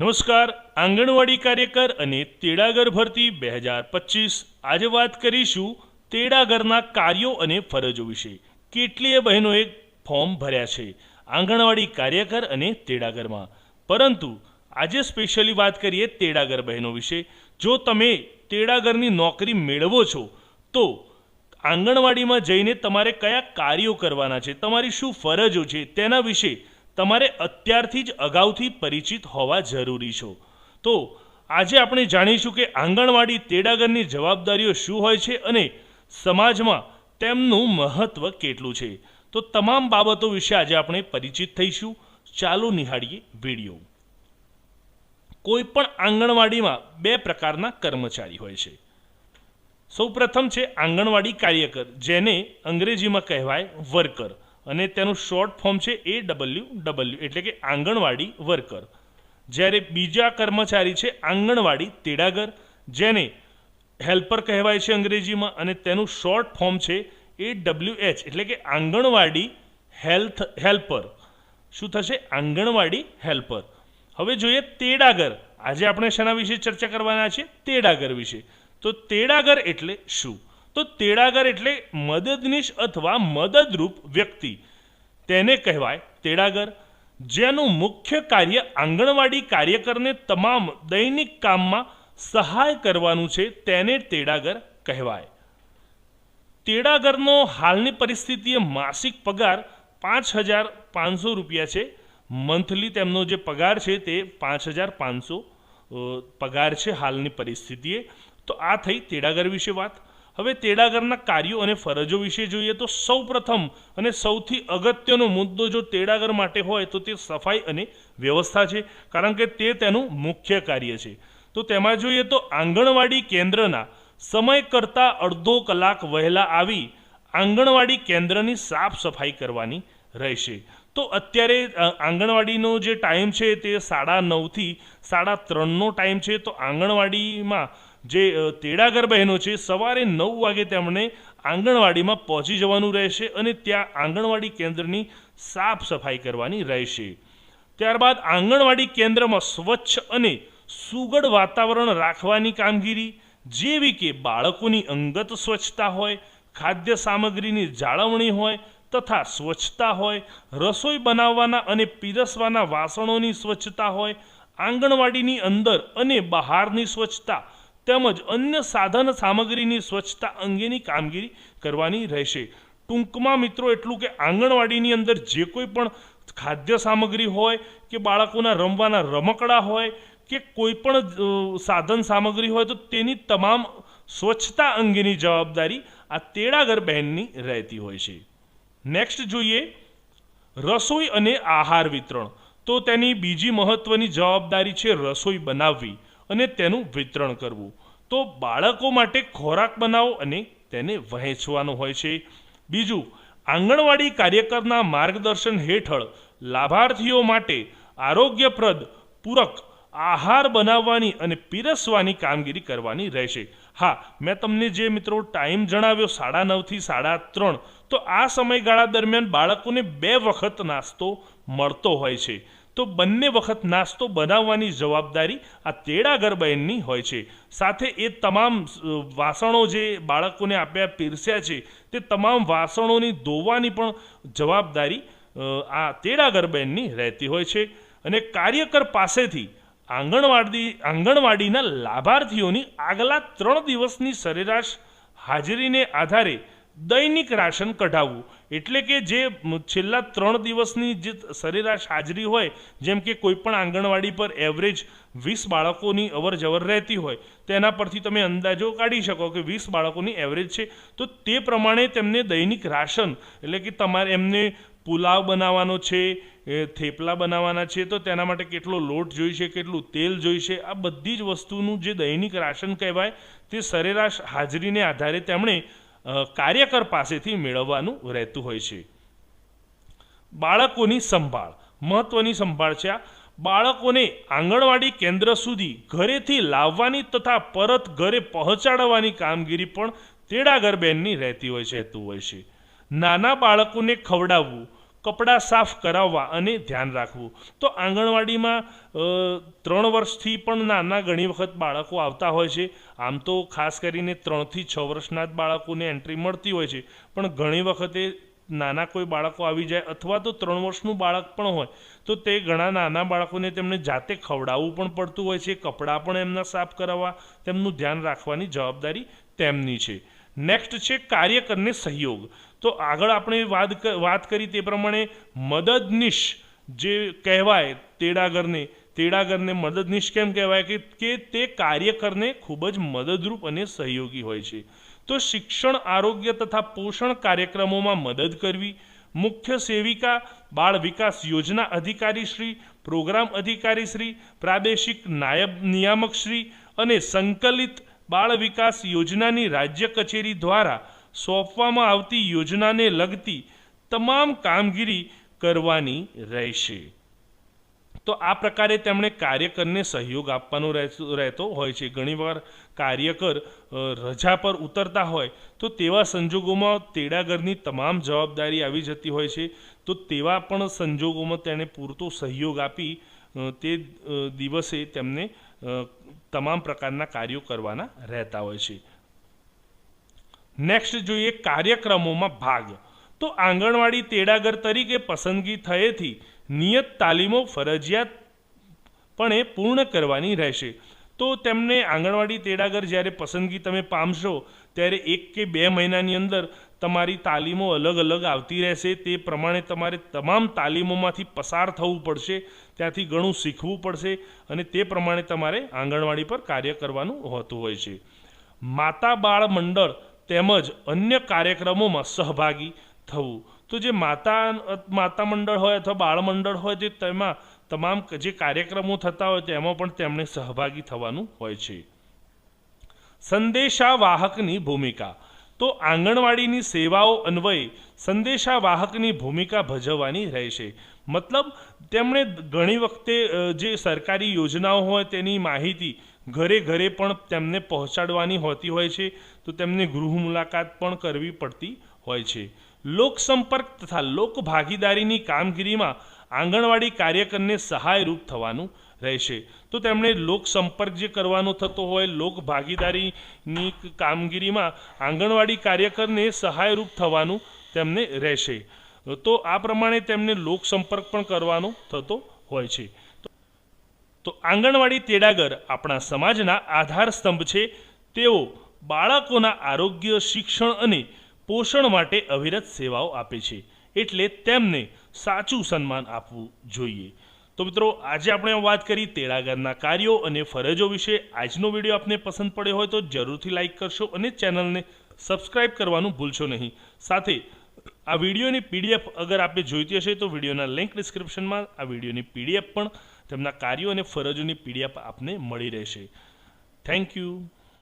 નમસ્કાર, આંગણવાડી કાર્યકર અને તેડાગર ભરતી બે હજાર પચીસ. આજે વાત કરીશું તેડાગરના કાર્યો અને ફરજો વિશે. કેટલીય બહેનોએ ફોર્મ ભર્યા છે આંગણવાડી કાર્યકર અને તેડાગરમાં. પરંતુ આજે સ્પેશિયલી વાત કરીએ તેડાગર બહેનો વિશે. જો તમે તેડાગરની નોકરી મેળવો છો, તો આંગણવાડીમાં જઈને તમારે કયા કાર્યો કરવાના છે, તમારી શું ફરજો છે, તેના વિશે તમારે અત્યારથી જ અગાઉથી પરિચિત હોવા જરૂરી છો. તો, આજે આપણે જાણીશું કે આંગણવાડી તેડાગરની જવાબદારીઓ શું હોય છે અને સમાજમાં તેમનું મહત્ત્વ કેટલું છે. તો તમામ બાબતો વિશે આજે આપણે પરિચિત થઈશું. ચાલો નિહાળીએ વીડિયો. કોઈ પણ આંગણવાડીમાં બે પ્રકારના કર્મચારી હોય છે. સૌપ્રથમ છે આંગણવાડી કાર્યકર, જેને અંગ્રેજીમાં કહેવાય વર્કર. અને તેનું શોર્ટ ફોર્મ છે એ ડબલ્યુ ડબલ્યુ એટલે કે આંગણવાડી વર્કર જ્યારે બીજા કર્મચારી છે આંગણવાડી તેડાગર, જેને હેલ્પર કહેવાય છે અંગ્રેજીમાં, અને તેનું શોર્ટ ફોર્મ છે એ ડબલ્યુ એચ એટલે કે આંગણવાડી હેલ્થ હેલ્પર શું થશે? આંગણવાડી હેલ્પર હવે જોઈએ તેડાગર. આજે આપણે શેના વિશે ચર્ચા કરવાના છે તેડાગર વિશે. તો તેડાગર એટલે શું? તો તેડાગર એટલે મદદનીશ અથવા મદદરૂપ વ્યક્તિ. તેને કહેવાય તેડાગર, જેનું મુખ્ય કાર્ય આંગણવાડી કાર્યકરને તમામ દૈનિક કામમાં સહાય કરવાનું છે તેને તેડાગર કહેવાય. તેડાગરનો હાલની પરિસ્થિતિએ માસિક પગાર પાંચ હજાર પાંચસો રૂપિયા છે. મંથલી તેમનો જે પગાર છે તે પાંચ હજાર પાંચસો પગાર છે હાલની પરિસ્થિતિએ તો આ થઈ તેડાગર વિશે વાત. હવે તેડાગરના કાર્યો અને ફરજો વિશે જોઈએ તો સૌ પ્રથમ અને સૌથી અગત્યનો મુદ્દો જો તેડાગર માટે હોય તો તે સફાઈ અને વ્યવસ્થા છે, કારણ કે તે તેનું મુખ્ય કાર્ય છે. તો તેમાં જોઈએ તો આંગણવાડી કેન્દ્રના સમય કરતાં અડધો કલાક વહેલા આવી આંગણવાડી કેન્દ્રની સાફ સફાઈ કરવાની રહેશે. તો અત્યારે આંગણવાડીનો જે ટાઈમ છે તે સાડા નવથી સાડા ત્રણનો ટાઈમ છે, તો આંગણવાડીમાં જે તેડાગર બહેનો છે, સવારે નવ વાગે તેમણે આંગણવાડીમાં પહોંચી જવાનું રહેશે અને ત્યાં આંગણવાડી કેન્દ્રની સાફ સફાઈ કરવાની રહેશે. ત્યારબાદ આંગણવાડી કેન્દ્રમાં સ્વચ્છ અને સુગડ વાતાવરણ રાખવાની કામગીરી, જેવી કે બાળકોની અંગત સ્વચ્છતા હોય, ખાદ્ય સામગ્રીની જાળવણી હોય, તથા સ્વચ્છતા હોય, રસોઈ બનાવવાના અને પીરસવાના વાસણોની સ્વચ્છતા હોય, આંગણવાડીની અંદર અને બહારની સ્વચ્છતા તેમજ અન્ય સાધન સામગ્રીની સ્વચ્છતા અંગેની કામગીરી કરવાની રહેશે. ટૂંકમાં મિત્રો એટલું કે આંગણવાડીની અંદર જે કોઈ પણ ખાદ્ય સામગ્રી હોય, કે બાળકોના રમવાના રમકડા હોય, કે કોઈ પણ સાધન સામગ્રી હોય, તો તેની તમામ સ્વચ્છતા અંગેની જવાબદારી આ તેડાગર બહેનની રહેતી હોય છે. નેક્સ્ટ જોઈએ, રસોઈ અને આહાર વિતરણ. તો તેની બીજી મહત્ત્વની જવાબદારી છે રસોઈ બનાવવી. અને તેનું વિતરણ કરવું. તો બાળકો માટે ખોરાક બનાવો અને તેને વહેંચવાનો હોય છે. બીજું, આંગણવાડી કાર્યકરના માર્ગદર્શન હેઠળ લાભાર્થીઓ માટે આરોગ્યપ્રદ પૂરક આહાર બનાવવાની અને પીરસવાની કામગીરી કરવાની રહેશે. હા, મેં તમને જે મિત્રો ટાઈમ જણાવ્યો સાડા નવથી સાડા ત્રણ, તો આ સમયગાળા દરમિયાન બાળકોને બે વખત નાસ્તો મળતો હોય છે. તો બંને વખત નાસ્તો બનાવવાની જવાબદારી આ તેડાગર બહેનની હોય છે. સાથે એ તમામ વાસણો જે બાળકોને આપ્યા, પીરસ્યા છે, તે તમામ વાસણોની ધોવાની પણ જવાબદારી આ તેડાગર બહેનની રહેતી હોય છે. અને કાર્યકર પાસેથી આંગણવાડી, આંગણવાડીના લાભાર્થીઓની આગલા ત્રણ દિવસની સરેરાશ હાજરીને આધારે દૈનિક રાશન કઢાવવું. એટલે કે જે છેલ્લા ત્રણ દિવસની જે સરેરાશ હાજરી હોય, જેમ કે કોઈપણ આંગણવાડી પર એવરેજ વીસ બાળકોની અવર જવર રહેતી હોય, તેના પરથી તમે અંદાજો કાઢી શકો કે વીસ બાળકોની એવરેજ છે. તો તે પ્રમાણે તેમને દૈનિક રાશન, એટલે કે તમારે એમને પુલાવ બનાવવાનો છે થેપલા બનાવવાના છે, તો તેના માટે કેટલો લોટ જોઈશે, કેટલું તેલ જોઈશે, આ બધી જ વસ્તુનું જે દૈનિક રાશન કહેવાય, તે સરેરાશ હાજરીને આધારે તેમણે કાર્યકર પાસેથી મેળવવાનું રહેતું હોય છે. બાળકોની સંભાળ. મહત્ત્વની સંભાળ છે આ. બાળકોને આંગણવાડી કેન્દ્ર સુધી ઘરેથી લાવવાની તથા પરત ઘરે પહોંચાડવાની કામગીરી પણ તેડાગર બહેનની રહેતી હોય છે, રહેતું હોય છે. નાના બાળકોને ખવડાવવું કપડાં સાફ કરાવવા અને ધ્યાન રાખવું. તો આંગણવાડીમાં ત્રણ વર્ષથી પણ નાના ઘણી વખત બાળકો આવતા હોય છે. આમ તો ખાસ કરીને ત્રણથી છ વર્ષના જ બાળકોને એન્ટ્રી મળતી હોય છે. પણ ઘણી વખતે નાના કોઈ બાળકો આવી જાય અથવા તો ત્રણ વર્ષનું બાળક પણ હોય, તો તે ઘણા નાના બાળકોને તેમને જાતે ખવડાવવું પણ પડતું હોય છે, કપડાં પણ એમના સાફ કરાવવા, તેમનું ધ્યાન રાખવાની જવાબદારી તેમની છે. નેક્સ્ટ છે કાર્યકરને સહયોગ. તો આગળ આપણે વાત વાત કરી તે પ્રમાણે મદદનીશ જે કહેવાય તેડાગરને તેડાગરને મદદનીશ કેમ કહેવાય કે તે કાર્યકરને ખૂબ જ મદદરૂપ અને સહયોગી હોય છે. તો શિક્ષણ, આરોગ્ય તથા પોષણ કાર્યક્રમોમાં મદદ કરવી. મુખ્ય સેવિકા, બાળ વિકાસ યોજના અધિકારી શ્રી, પ્રોગ્રામ અધિકારી શ્રી, પ્રાદેશિક નાયબ નિયામક શ્રી અને સંકલિત બાળ વિકાસ યોજનાની રાજ્ય કચેરી દ્વારા સોંપવામાં આવતી યોજનાને લગતી તમામ કામગીરી કરવાની રહેશે. તો આ પ્રકારે તેમણે કાર્યકરને સહયોગ આપવાનો રહેતો હોય છે. ઘણીવાર કાર્યકર રજા પર ઉતરતા હોય તો તેવા સંજોગોમાં તેડાગરની તમામ જવાબદારી આવી જતી હોય છે. તો તેવા પણ સંજોગોમાં તેણે પૂરતો સહયોગ આપી તે દિવસે તેમને તમામ પ્રકારના કાર્યો કરવાના રહેતા હોય છે. નેક્સ્ટ જોઈએ કાર્યક્રમોમાં ભાગ. તો આંગણવાડી તેડાગર તરીકે પસંદગી થયેથી નિયત તાલીમો ફરજિયાત પણે પૂર્ણ કરવાની રહેશે. તો તેમને આંગણવાડી તેડાગર જ્યારે પસંદગી તમે પામશો, ત્યારે એક કે બે મહિનાની અંદર તમારી તાલીમો અલગ અલગ આવતી રહેશે, તે પ્રમાણે તમારે તમામ તાલીમોમાંથી પસાર થવું પડશે, ત્યાંથી ઘણું શીખવું પડશે અને તે પ્રમાણે તમારે આંગણવાડી પર કાર્ય કરવાનું હોતું હોય છે. માતા બાળ મંડળ તેમજ અન્ય કાર્યક્રમોમાં સહભાગી થવું. તો જે માતા માતા મંડળ હોય અથવા બાળ મંડળ હોય તે તેમાં તમામ જે કાર્યક્રમો થતા હોય, તેમાં પણ તેમણે સહભાગી થવાનું હોય છે. સંદેશાવાહકની ભૂમિકા. તો આંગણવાડીની સેવાઓ અન્વયે સંદેશાવાહકની ભૂમિકા ભજવવાની રહેશે. મતલબ, તેમણે ઘણી વખતે જે સરકારી યોજનાઓ હોય તેની માહિતી ઘરે ઘરે પણ તેમને પહોંચાડવાની હોતી હોય છે, તો તેમને ગૃહ મુલાકાત પણ કરવી પડતી હોય છે. લોકસંપર્ક તથા લોક ભાગીદારીની કામગીરીમાં આંગણવાડી કાર્યકરને સહાયરૂપ થવાનું રહેશે. તો તેમણે લોકસંપર્ક જે કરવાનો થતો હોય, લોક ભાગીદારીની કામગીરીમાં આંગણવાડી કાર્યકરને સહાયરૂપ થવાનું તેમને રહેશે. તો આ પ્રમાણે તેમને લોકસંપર્ક પણ કરવાનો થતો હોય છે. તો આંગણવાડી તેડાગર આપણા સમાજના આધાર સ્તંભ છે. તેઓ બાળકોના આરોગ્ય, શિક્ષણ અને પોષણ માટે અવિરત સેવાઓ આપે છે. એટલે તેમને સાચું સન્માન આપવું જોઈએ. તો મિત્રો, આજે આપણે વાત કરી તેડાગરના કાર્યો અને ફરજો વિશે. આજનો વીડિયો આપને પસંદ પડ્યો હોય તો જરૂરથી લાઇક કરશો અને ચેનલને સબસ્ક્રાઇબ કરવાનું ભૂલશો નહીં. સાથે, આ વિડીયોની પીડીએફ અગર આપે જોઈતી હશે તો વિડીયોના લિંક ડિસ્ક્રિપ્શનમાં, આ વિડીયોની પીડીએફ પણ તેમના કાર્યો અને ફરજોની પીડીએફ આપને મળી રહેશે. Thank you